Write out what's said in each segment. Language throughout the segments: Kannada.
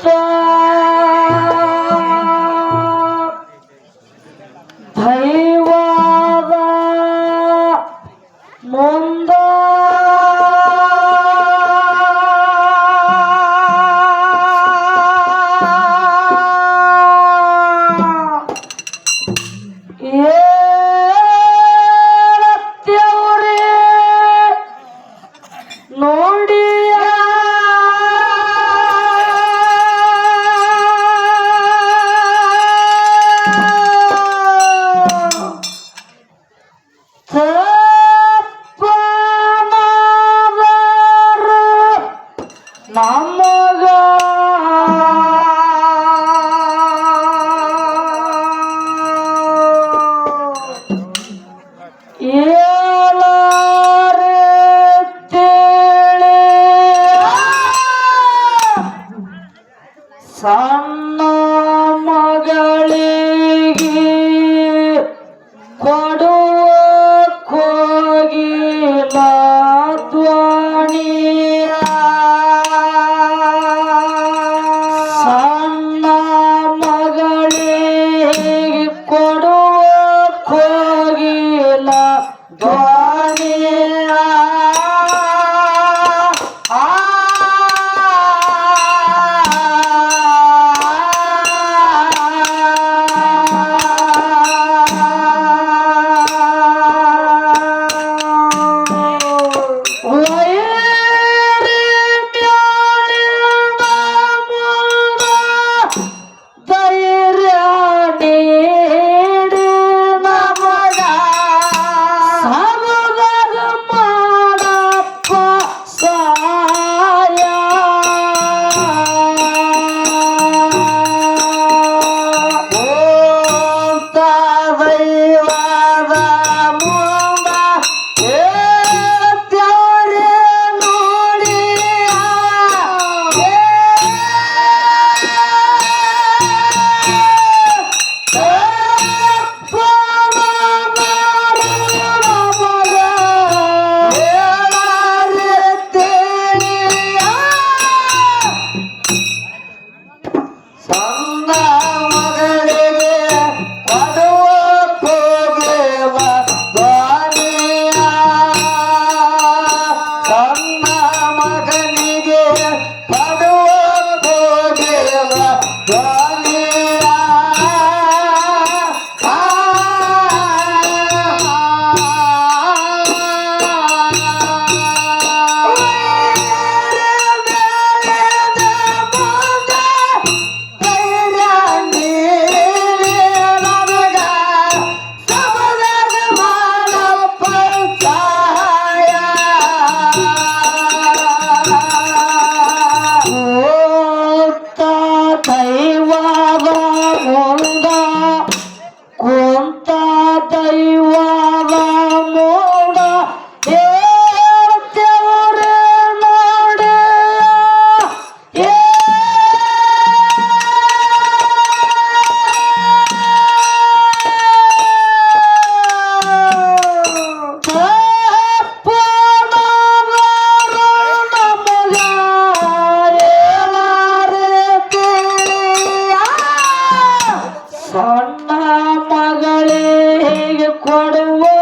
fuck. சொன்ன மகளே கொடுவோம்.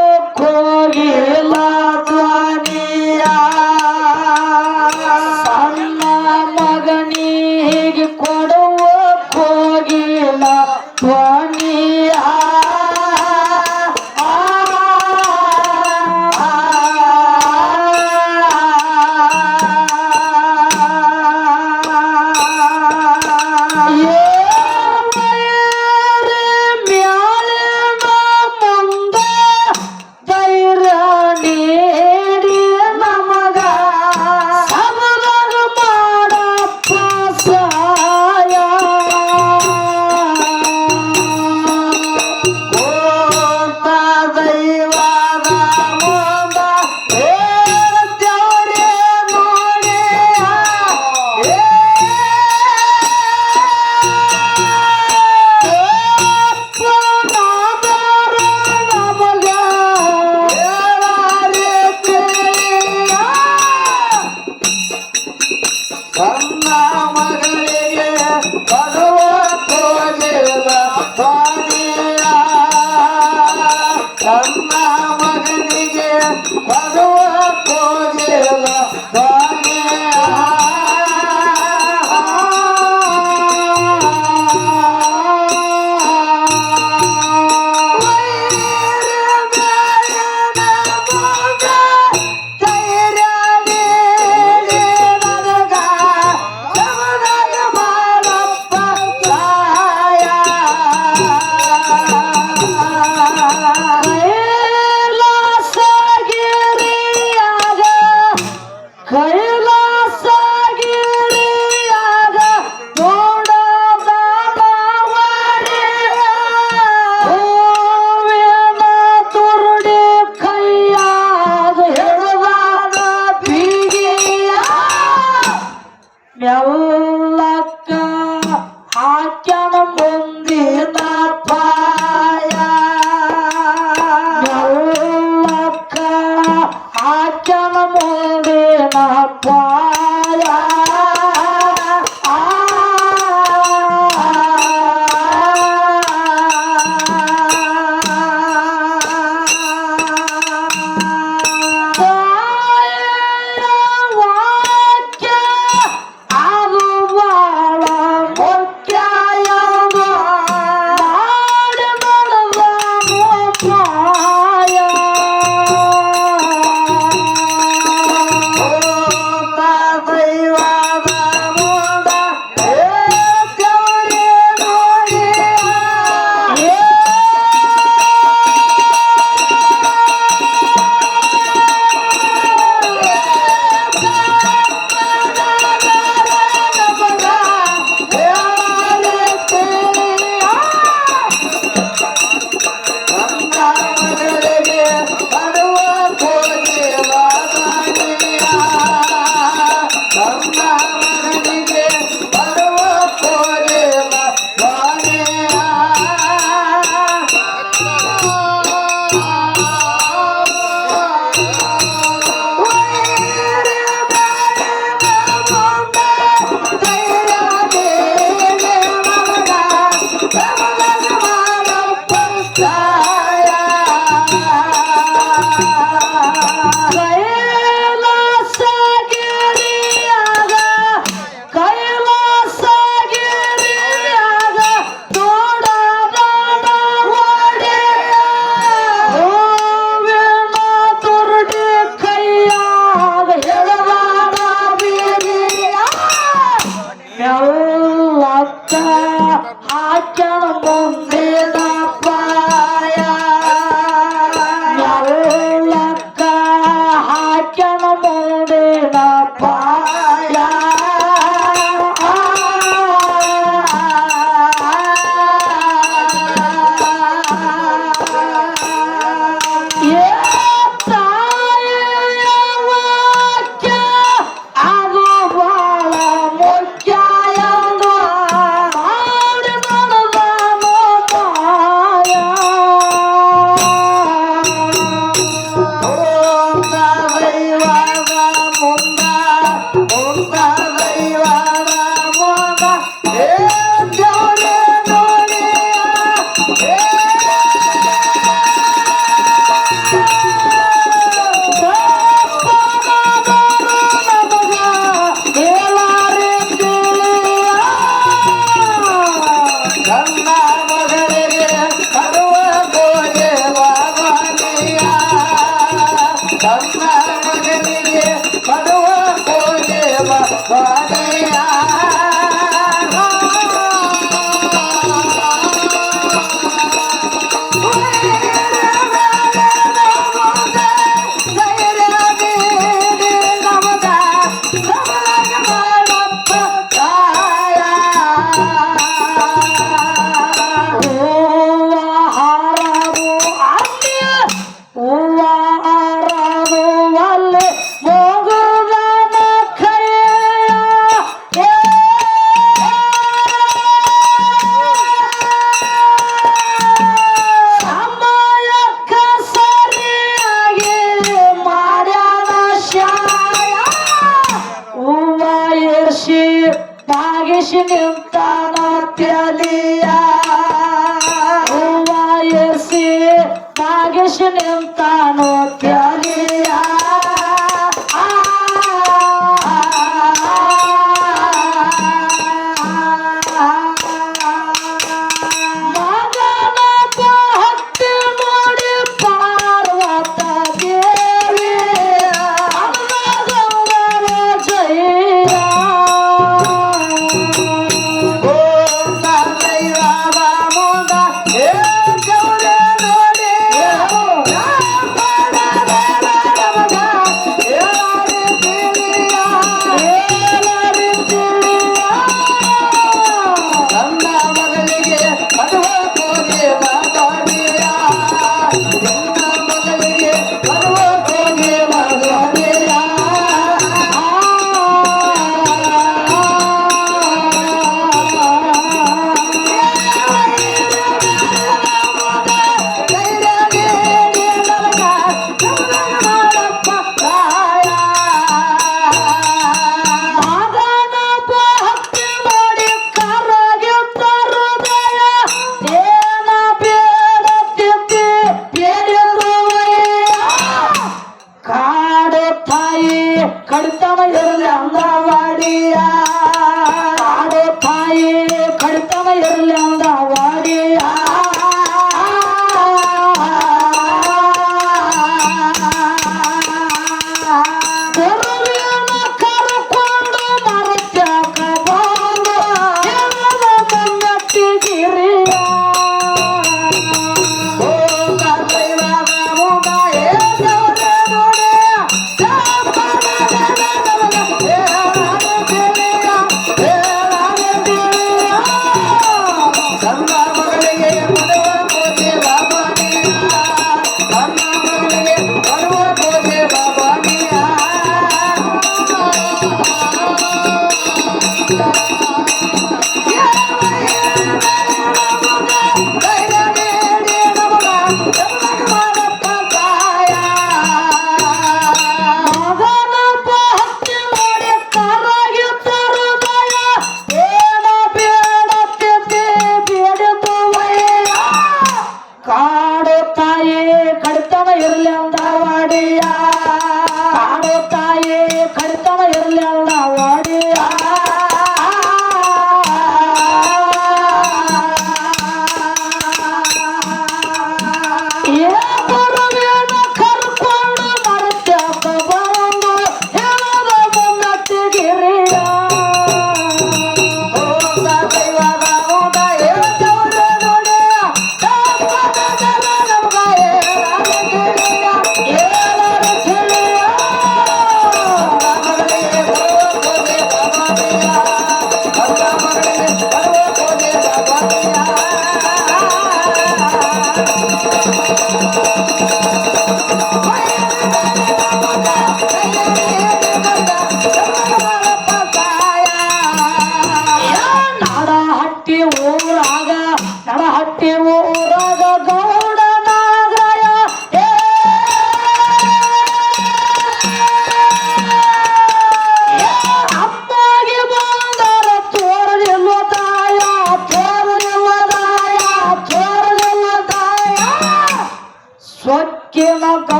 Vishnu Tanatya Lee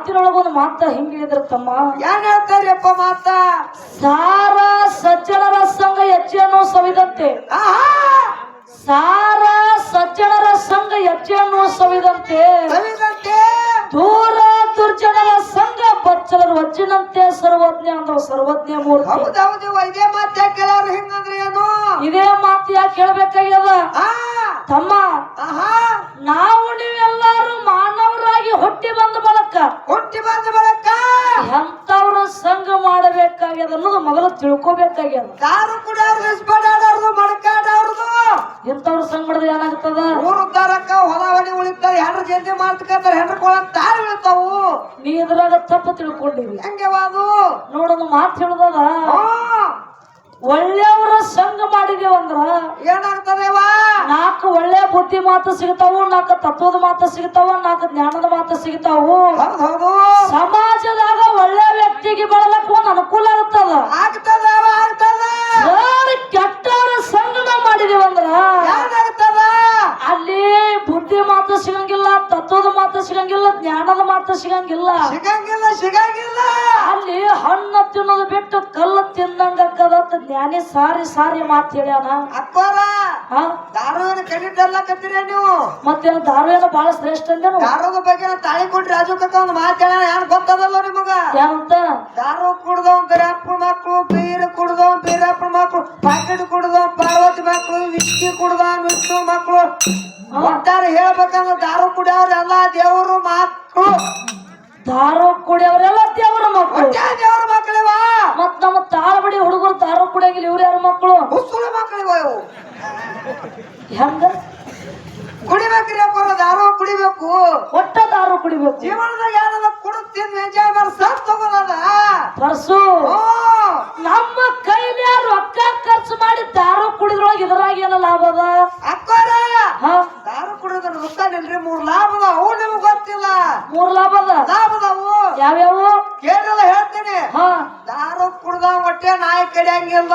ಒಂದು ಮಾತಿನೊಳಗೆ ಒಂದು ಮಾತ ಹಿಂಗ ಹೇಳಿದ್ರು ತಮ್ಮ? ಏನ್ ಹೇಳ್ತಾರಪ್ಪ ಮಾತ? ಸಾರ ಸಜ್ಜನರ ಸಂಘ ಹೆಜ್ಜೆಯನ್ನು ಸವಿದಂತೆ. ಸಾರ ಸಜ್ಜನರ ಸಂಘ ಹೆಜ್ಜೆಯನ್ನು ಸವಿದಂತೆ. ಸವಿದಂತೆ? ದೂರ ದುರ್ಜನರ ಸಂಘ ಬಚ್ಚಲರು ವಜ್ಜಿನಂತೆ ಸರ್ವಜ್ಞ ಅಂದ್ರ ಸರ್ವಜ್ಞ ಮೂರ್ತಿ. ಇದೇ ಯಾಕೆ ಕೇಳಾರ ಹಿಂಗಂದ್ರೆ ಏನು? ಇದೇ ಮಾತು ಯಾಕೆ ಆ! ತಮ್ಮ ಆಹಾ! ನಾವು ನೀವೆಲ್ಲರೂ ಮಾನವರಾಗಿ ಹೊಟ್ಟಿ ಬಂದ ಹುಟ್ಟಿ ಬಂದ ಬಳಕ ಎಂತವ್ರ ಸಂಘ ಮಾಡಬೇಕಾಗ್ಯದ ಅನ್ನೋದು ಮೊದಲು ತಿಳ್ಕೊಬೇಕಾಗ್ಯದ. ಯಾರು ಕೂಡ ಮಡಕಾಡವ್ರದು ಎಂತವ್ರ ಇಂಥವ್ರ ಸಂಘ ಮಾಡಿದ್ರೆ ಏನಾಗ್ತದ? ಊರು ಉದ್ದಾರಕ್ಕ ಹೊಲ ಹೊಡಿ ಉಳಿತಾರೆ ಹೆಣ್ರು ಜಲ್ದಿ ಮಾಡ್ತಾರೆ ಹೆಣ್ರು ಕೊಳ ತಾಳಿ ಉಳಿತಾವು. ನೀ ಇದ್ರಾಗ ತಪ್ಪು ತಿಳ್ಕೊಂಡಿವಿ ಹೆಂಗೆ ಅದು ನೋಡೋದು ಮಾತು ಹೇಳ್ದದ. ಒಳ್ಳೆಯವರ ಸಂಘ ಮಾಡಿದೇವಂದ್ರ ಏನಾಗ್ತದೇವಾ ನಾಲ್ಕು ಒಳ್ಳೆ ಬುದ್ಧಿ ಮಾತು ಸಿಗ್ತಾವು ನಾಲ್ಕು ತತ್ವದ ಮಾತು ಸಿಗ್ತಾವ ನಾಲ್ಕು ಜ್ಞಾನದ ಮಾತು ಸಿಗ್ತಾವು. ಸಮಾಜದಾಗ ಒಳ್ಳೆ ವ್ಯಕ್ತಿಗೆ ಬೆಳಲಕ್ಕ ಒಂದು ಅನುಕೂಲ ಆಗ್ತದ. ಆಗ್ತದ. ಕೆಟ್ಟವರ ಸಂಘ ಮಾಡಿದೇವಂದ್ರ ಏನಾಗ್ತದ ಅಲ್ಲಿ ಬುದ್ಧಿ ಮಾತ್ರ ಸಿಗಂಗಿಲ್ಲ ತತ್ವದ ಮಾತ್ರ ಸಿಗಂಗಿಲ್ಲ ಜ್ಞಾನದ ಮಾತ್ರ ಸಿಗಂಗಿಲ್ಲ. ಸಿಗಂಗಿಲ್ಲ ಸಿಗಂಗಿಲ್ಲ. ಅಲ್ಲಿ ಹಣ್ಣು ತಿನ್ನೋದು ಬಿಟ್ಟು ಕಲ್ಲು ತಿಂದಂಗಕ್ಕದತ್ತ ಜ್ಞಾನಿ ಸಾರಿ ಸಾರಿ ಮಾತು ಹೇಳ್ಯಾನ. ಅಕ್ಕೋರ ಹಾ ದಾರುವಿನ ಕತ್ತೀರ ನೀವು. ಮತ್ತೆ ದಾರುವೇನ ಬಹಳ ಶ್ರೇಷ್ಠ ಅಂದ್ರೆ ದಾರದ ಬಗ್ಗೆ ತಾಳಿ ಕೊಟ್ರಿ ರಾಜು ಕಕ್ಕ ಒಂದು ಮಾತಾಡ ಯಾರು ಗೊತ್ತದಲ್ಲ ನಿಮಗ? ಏನಂತ? ದಾರು ಕುಡ್ದವ್ ಬೇರೆ ಮಕ್ಕಳು ಬೀರ್ ಕುಡ್ದವ್ ಬೀರಪ್ಪ ಮಕ್ಕಳು ಪಾಕೆಟ್ ಕುಡ್ದವ್ ವಿಸ್ಕಿ ವಿಷ್ಣು ಮಕ್ಕಳು ಒಟ್ಟಾರೆ ಹೇಳ್ಬೇಕಂದ್ರೆ ದಾರು ಕುಡಿಯವ್ರ ಎಲ್ಲಾ ದೇವರು ಮಕ್ಕಳು ದಾರು ಕುಡಿಯವರೆಲ್ಲ ದೇವರ ಮಕ್ಕಳು ದೇವ್ರ ಮಕ್ಕಳಿವ ಮತ್ ನಮ್ಮ ತಾಳಬಡಿ ಹುಡುಗರು ದಾರು ಕುಡಿಯಂಗಿಲ್ಲ ಇವ್ರ ಯಾರು ಮಕ್ಕಳು ಮಕ್ಕಳಿವ ಹೆಂಗ? ಕುಡಿಬೇಕ್ರಿ ಅಕ್ಕೋರ ದಾರು ಕುಡಿಬೇಕು. ಒಟ್ಟ ದಾರು ಕುಡಿಬೇಕು. ಜೀವನದಾಗ ಯಾರದ ಕುಡುತ್ತೀನಿ ಎಂಜಾಯ್ ಮಾಡಿ ಸತ್ ತಗೋದ ಪರ್ಸು ನಮ್ಮ ಕೈಲಿ ರೊಕ್ಕ ಖರ್ಚು ಮಾಡಿ ದಾರು ಕುಡಿದ್ರೊಳಗೆ ಇದ್ರಾಗ ಏನ ಲಾಭ ಅದ? ಅಕ್ಕೋರ ದಾರು ಕುಡಿದ್ರೆ ರೊಕ್ಕ ನಿಲ್ರಿ ಮೂರ್ ಲಾಭದ ಅವು ನಿಮ್ಗೆ ಗೊತ್ತಿಲ್ಲ. ಮೂರ್ ಲಾಭ ಅದ? ಲಾಭದವು ಯಾವ್ಯಾವು? ಕೇಳಲ್ಲ ಹೇಳ್ತೀನಿ. ಹಾ. ದಾರು ಕುಡ್ದ ಹೊಟ್ಟೆ ನಾಯಿ ಕಡಿಯಂಗಿಲ್ಲ.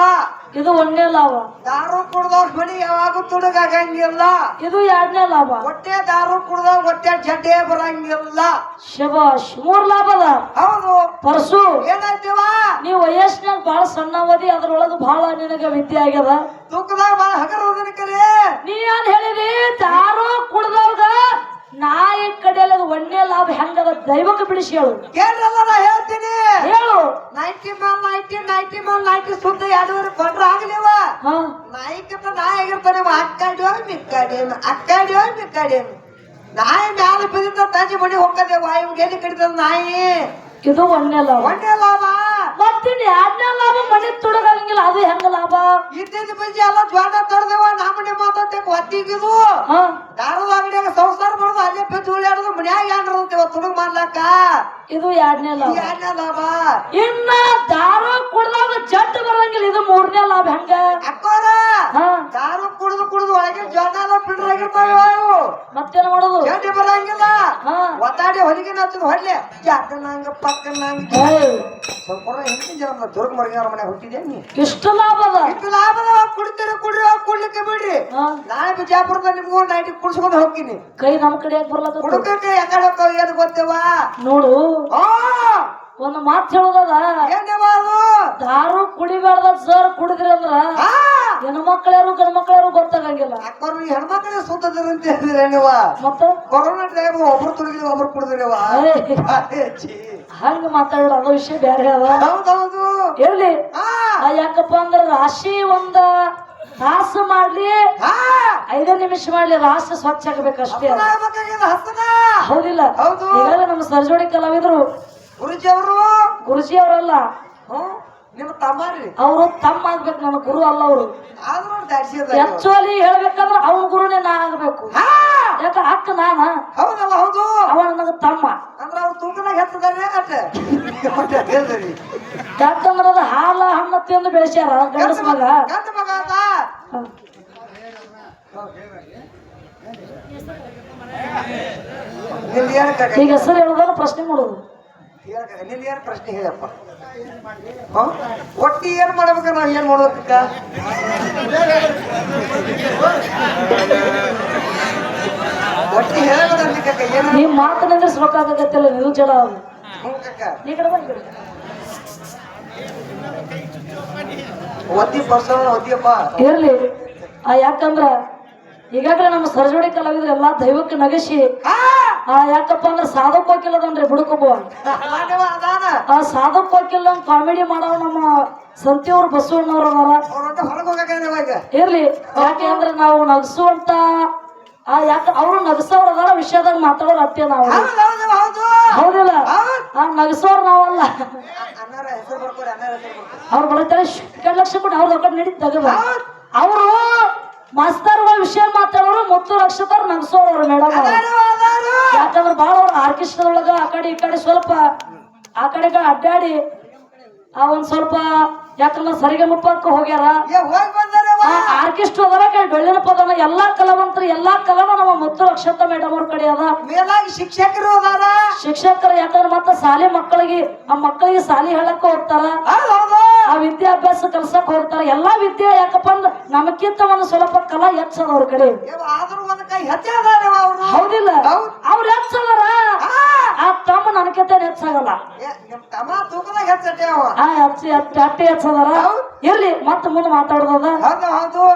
ಇದು ಒಂದನೇ ಲಾಭ. ದಾರು ಕುಡ್ದವ್ರ ಮನಿ ಯಾವಾಗೂ ತುಡುಗಾಗಂಗಿಲ್ಲ. ಇದು ಎರಡನೇ ಲಾಭ. ಹೊಟ್ಟೆ ದಾರು ಕುಡ್ದವ್ ಹೊಟ್ಟೆ ಜಡ್ಡೆ ಬರಂಗಿಲ್ಲ. ಶಬಾಶ್ ಮೂರ್ ಲಾಭ ಅದ. ಹೌದು. ಪರ್ಸು ಏನಾಯ್ತಿವ? ನೀವು ವಯಸ್ಸಿನಾಗ ಬಹಳ ಸಣ್ಣ ಅವಧಿ ಅದ್ರೊಳಗ ಬಹಳ ನಿನಗೆ ವಿದ್ಯೆ ಆಗ್ಯದ. ದುಃಖದಾಗ ಬಾಳ ಹಗರ ಕರೆ. ನೀ ಏನ್ ಹೇಳಿದಿ? ದಾರು ಕುಡ್ದವ್ಗ ನಾಯಿ ಕಡೆಯಲ್ಲ ಒಣ್ಣೆ ಲಾಭ ಹೆಂಗದ ದೈವಕ್ಕೆ ಬಿಡಿಸಿ ಹೇಳು. ಕೇಳ್ರಲ್ಲ ನಾ ಹೇಳ್ತೀನಿ. ಹೇಳು. ನೈಂಟಿ ಮೇಲ್ ನೈಂಟಿ ನೈಂಟಿ ಮೇಲ್ ನೈಂಟಿ ಸುದ್ದ ಎರಡೂವರೆ ಕೊಂಡ್ರ ಆಗ್ಲಿವ. ಹಾ. ನಾಯಿಕಿಂತ ನಾಯಿ ಆಗಿರ್ತಾನೆ ಅಕ್ಕಡಿಯೋ ಮಿಕ್ಕಡೇನು ಅಕ್ಕಡಿಯೋ ಮಿಕ್ಕಡಿ ನಾಯಿ ಮ್ಯಾಲ ಬಿದ್ದ ತಂಜಿ ಮಡಿ ಹೋಗದೆ ವಾಯು ಎಲ್ಲಿ ಕಡಿತದ ನಾಯಿ? ಇದು ಒಂದನೇ ಲಾಭ. ಒಂದೇ ಲಾಭ. ಮತ್ತಿನ್ ಎರಡನೇ ಲಾಭ ಮನೆ ತುಡಗಂಗಿಲ್ಲ ಅದು ಹೆಂಗ ಲಾಭ? ಇದ್ದಿದ್ದ ಬಜ್ಜಿ ಎಲ್ಲ ಜ್ವಾಡ ತರ್ದೇವ ನಮ್ಮನೆ ಮಾತಾಡ್ತೇವೆ ಒತ್ತಿಗಿದು ಹಾ. ದಾರದ ಅಂಗಡಿಯಾಗ ಸಂಸಾರ ಮಾಡೋದು ಅಲ್ಲೇ ಬಿದ್ದು ಉಳಿಯಾಡೋದು ಮನ್ಯಾಗ ಏನ್ರದೇವ ತುಡುಗ್ ಮಾಡ್ಲಾಕ ಇದು ಎರಡನೇ ಲಾಭ. ಎರಡನೇ ಲಾಭ. ಇನ್ನ ದಾರ ಕುಡ್ದಾಗ ಜಟ್ ಬರಂಗಿಲ್ಲ ಇದು ಮೂರನೇ ಲಾಭ ಹೆಂಗ? ಅಕ್ಕೋರ ಹಾ. ದಾರು ಕುಡಿದು ಕುಡಿದು ಒಳಗೆ ಜ್ವರ ಪಿಂಡ್ರ ಆಗಿರ್ತಾವೆ ಅವು. ಮತ್ತೇನ್ ಮಾಡೋದು? ಚಡ್ಡಿ ಬರಂಗಿಲ್ಲ. ಹಾ. ಒತ್ತಾಡಿ ಹೊಲಿಗೆ ಹಚ್ಚದ ಹೊಡ್ಲೆ. ಜಾತನಾಂಗ ನಂಗ ಪಕ್ಕ ನಂಗ ಏಯ್, ಸ್ವಲ್ಪ ಹಿಂದಿನ ಜನ ದುರ್ಗ ಮರ್ಗಿನವ್ರ ಮನೆ ಹುಟ್ಟಿದ್ಯಾ ನೀ? ಇಷ್ಟು ಲಾಭ ಅದ. ಇಷ್ಟು ಲಾಭದ ಕುಡಿತೀರ ಕುಡ್ರಿ ಕುಡ್ಲಿಕ್ಕೆ ಬಿಡ್ರಿ. ನಾಳೆ ಬಿಜಾಪುರದ ನಿಮ್ಗೂ ನೈಟ್ ಕುಡ್ಸ್ಕೊಂಡು ಹೋಗ್ತೀನಿ. ಕೈ ನಮ್ ಕಡೆ ಯಾಕೆ ಬರ್ಲತ್ತ ಹುಡುಕಕ್ಕೆ ಯಾಕಡೆ ಹೋಗ್ತಾವ ಏನ್ ಗೊತ್ತೇವಾ? ನೋಡು. ಆ ಒಂದು ಮಾತು ಹೇಳೋದದ ದಾರು ಕುಡಿಬಾರ್ದ ಸರ್ ಕುಡಿದ್ರಿ ಅಂದ್ರ ಹೆಣ್ಮಕ್ಳ್ಯಾರು ಗಂಡ್ಮಕ್ಳ್ಯಾರು ಗೊತ್ತಾಗಂಗಿಲ್ಲ. ಹೆಣ್ಮಕ್ಳೇ ಸುತ್ತದಿರ ಅಂತ ಹೇಳಿದ್ರೆ ನೀವ? ಮತ್ತ? ಕೊರೋನಾ ಟೈಮ್ ಒಬ್ರು ತುಡುಗಿದ್ರೆ ಒಬ್ರು ಕುಡಿದ್ರಿವ ಹಂಗ ಮಾತಾಡೋ ಅದು ವಿಷಯ ಬೇರೆ ಅದ. ಹೌದೌದು. ಇರ್ಲಿ ಯಾಕಪ್ಪ ಅಂದ್ರ ರಾಶಿ ಒಂದ ರಾಸ ಮಾಡ್ಲಿ ಐದೇ ನಿಮಿಷ ಮಾಡ್ಲಿ ರಾಸ ಸ್ವಚ್ಛ ಆಗ್ಬೇಕಷ್ಟೇ. ಹೌದಿಲ್ಲ. ಹೌದು. ನಮ್ಮ ಸರ್ಜೋಡಿ ಕಲಾವಿದ್ರು ಗುರುಜಿ ಅವರು ಗುರುಜಿ ಅವರಲ್ಲ ಹ್ಮ್ ನಿಮ್ಮ ತಮ್ಮರಿ? ಅವರು ತಮ್ಮ ಆಗ್ಬೇಕು ನನ್ನ ಗುರು ಅಲ್ಲ ಅವರು. ಆದ್ರೂ ಆಕ್ಚುಲಿ ಹೇಳ್ಬೇಕಂದ್ರೆ ಅವನ ಗುರುನೇ ನಾ ಆಗ್ಬೇಕು. ಯಾಕ ಅಕ್ಕ ನಾನ? ಹೌದಲ್ಲ ಹೌದು. ಅವ ನನಗ ತಮ್ಮ. ಅಂದ್ರೆ ಅವ್ರು ತೂಕದಾಗ ಹೆತ್ತದಾರೆ ಹೇಳ್ರಿ ಯಾಕಂದ್ರ ಅದು ಹಾಲ ಹಣ್ಣು ತಿಂದು ಬೆಳೆಸ್ಯಾರ ಗಂಡಸ ಮಗ. ಗಂಡ ಅದ ಈಗ ಹೆಸರು ಹೇಳೋದನ್ನ ಪ್ರಶ್ನೆ ಮಾಡೋದು. ಕಾಕ, ಏನ್ ಪ್ರಶ್ನೆ ಹೇಳಪ್ಪ? ಒಟ್ಟಿ ಏನ್ ಮಾಡ್ಬೇಕ ನಾವ್ ಏನ್ ಮಾಡ್ಬೇಕ ಒಟ್ಟಿ ಹೇಳಬೇಕ ಏನ್ ನೀವ್ ಮಾತನಂದ್ರೆ ನೀವು ಜಡ ಅದು ಹ್ಞೂ ಕಾಕ. ಈ ಕಡೆ ಬಾ, ಈ ಒತ್ತಿ ಬರ್ಸೋಣ ಒತ್ತಿಯಪ್ಪ ಇರ್ಲಿ. ಆ ಯಾಕಂದ್ರ ಈಗಾಗಲೇ ನಮ್ಮ ಸರ್ಜೋಡಿ ಕಲಾವಿದ್ರೆ ಎಲ್ಲಾ ದೈವಕ್ಕೆ ನಗಸಿ ಹಾ? ಯಾಕಪ್ಪ ಅಂದ್ರೆ ಸಾಧಕ್ ಅಂತ ಅದಾನ ಆ ಸಾಧಕ್ ಹೋಗಿಲ್ಲ ಕಾಮಿಡಿ ಮಾಡೋ ನಮ್ಮ ಸಂತಿಯವ್ರು ಬಸವಣ್ಣವ್ರ ಅದಾರ. ಇರ್ಲಿ ಯಾಕೆ ಅಂದ್ರೆ ನಾವು ನಗಸುವಂತ ಆ ಯಾಕ ಅವ್ರು ನಗಸೋರ್ ಅದಾರ ವಿಷಯದಾಗ ಮಾತಾಡೋರ್ ಅತ್ತೆ ನಾವು. ಹೌದು ಹೌದು ಹೌದು ಹೌದಿಲ್ಲ? ಹೌದು. ಆ ನಗಸೋರ್ ನಾವಲ್ಲ. ಅವ್ರು ಎರಡು ಲಕ್ಷ ಕೊಟ್ಟು ಅವ್ರ ನಡೀತ ಅವರು ಮಾಸ್ತರ್ಗಳ ವಿಷಯ ಮಾತಾಡೋರು ಮುತ್ತು ರಕ್ಷಕರು ನಗಸೋರ್ ಅವ್ರು. ಮೇಡಮ್ ಯಾಕಂದ್ರೆ ಬಹಳ ಅವ್ರು ಆರ್ಕೆಸ್ಟ್ರಾದೊಳಗ ಆ ಕಡೆ ಈ ಕಡೆ ಸ್ವಲ್ಪ ಆ ಕಡೆ ಕಡೆ ಅಡ್ಡಾಡಿ ಆ ಒಂದ್ ಸ್ವಲ್ಪ ಯಾಕಂದ್ರೆ ಸರಿಗೆ ಮುಪ್ಪಕ್ಕ ಹೋಗ್ಯಾರ ಆ ಆರ್ಕೆಸ್ಟ್ರಾದೊಳ ಕಡೆ ಡೊಳ್ಳಿನ ಪದನ ಎಲ್ಲಾ ಕಲಾವಂತರು ಎಲ್ಲಾ ಕಲಾನ ನಮ್ಮ ಮುತ್ತು ಅಕ್ಷತ ಮೇಡಮ್ ಅವ್ರ ಕಡೆ ಅದ. ಮೇಲಾಗಿ ಶಿಕ್ಷಕರು ಅದಾರ. ಶಿಕ್ಷಕರು ಯಾಕಂದ್ರೆ ಮತ್ತೆ ಶಾಲೆ ಮಕ್ಕಳಿಗೆ ಆ ಮಕ್ಕಳಿಗೆ ಶಾಲೆ ಹೇಳಕ್ ಹೋಗ್ತಾರ. ಆ ವಿದ್ಯಾಭ್ಯಾಸ ಕಲ್ಸಕ್ ಹೋಗ್ತಾರ. ಎಲ್ಲಾ ವಿದ್ಯೆ ಯಾಕಪ್ಪ ಅಂದ್ರೆ ನಮಕ್ಕಿಂತ ಒಂದು ಸ್ವಲ್ಪ ಕಲಾ ಹೆಚ್ಚದ ಅವ್ರ ಕಡೆ ಕೈ ಹೌದಿಲ್ಲ? ಹೌದ್. ಅವ್ರ ಹೆಚ್ಚದಾರ. ಆ. ತಮ್ಮ ನನಗಿಂತ ಹೆಚ್ಚಾಗಲ್ಲ. ಹೆಚ್ಚದಾರ. ಇರ್ಲಿ ಮತ್ತೆ ಮುಂದೆ ಮಾತಾಡೋದ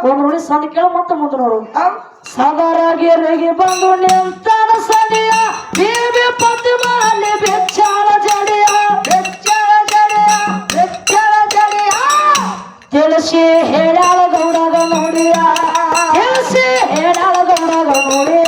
ಒಂದು ನೋಡಿ ಸಣ್ಣ ಕೇಳು ಮತ್ತೆ ಮುಂದೆ ನೋಡು. ಸಾಧಾರಾಗಿ ಸದರಗಿರಿಗೆ ಬಂದು ನಿಂತಾನ ಸನಿಯ ದೇವಿ ಪದ್ಮಾಲಿ ಬೆಚ್ಚಾಳ ಜಡಿಯ. ಬೆಚ್ಚಳ ಜಡೆಯ ಬೆಚ್ಚಳ ಜಡೆಯ. ತಿಳಿಸಿ ಹೇಳಾಳ ಗೌಡಗ ನೋಡಿಯ. ತಿಳಿಸಿ ಹೇಳಾಳ ಗೌಡಗ ನೋಡಿಯ.